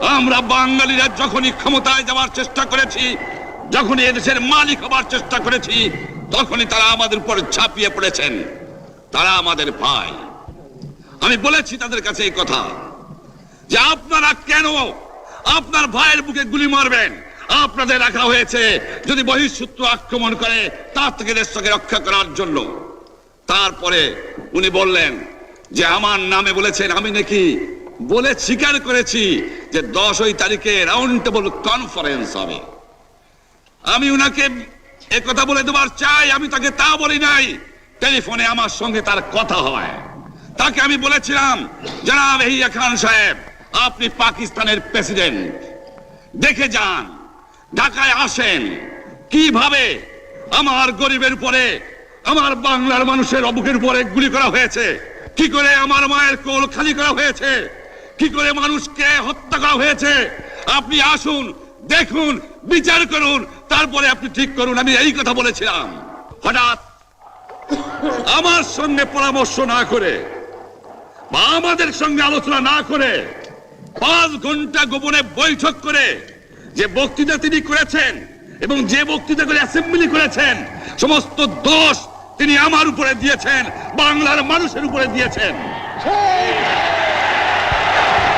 আমরা বাঙালিরা যখনই ক্ষমতায় যাওয়ার চেষ্টা করেছি, যখনই এদেশের মালিক হবার চেষ্টা করেছি, তখনই তারা আমাদের উপর ঝাঁপিয়ে পড়েছেন। তারা আমাদের ভাই। আমি বলেছি তাদের কাছে এই কথা যে আপনারা কেন আপনার ভাইয়ের বুকে গুলি মারবেন? আপনাদের রাখা হয়েছে যদি বহিঃশত্রু আক্রমণ করে, তার থেকে দেশকে রক্ষা করার জন্য। তারপরে উনি বললেন যে, আমার নামে বলেছেন, আমি নাকি বলে স্বীকার করেছি যে দশই তারিখে রাউন্ড টেবল কনফারেন্স হবে। আমি উনাকে কথা বলে দেবার চাই, আমি তাকে তা বলি নাই। টেলিফোনে আমার সঙ্গে তার কথা হয়। তাকে আমি বলেছিলাম, জনাব হিয়া খান সাহেব, আপনি পাকিস্তানের প্রেসিডেন্ট দেখে যান, ঢাকায় আসেন। কীভাবে আমার গরিবের উপরে, আমার বাংলার মানুষের অবুকের উপরে গুলি করা হয়েছে? কি করে আমার মায়ের কোল খালি করা হয়েছে? কি করে মানুষকে হত্যা করা হয়েছে? আপনি আসুন, দেখুন, বিচার করুন, তারপরে আপনি ঠিক করুন, আমি এই কথা বলেছিলাম। হঠাৎ আমার সঙ্গে পরামর্শ না করে বা আমাদের সঙ্গে আলোচনা না করে পাঁচ ঘণ্টা গোপনে বৈঠক করে যে বক্তৃতা তিনি করেছেন এবং যে বক্তৃতা করে অ্যাসেম্বলি করেছেন, সমস্ত দোষ তিনি আমার উপরে দিয়েছেন, বাংলার মানুষের উপরে দিয়েছেন।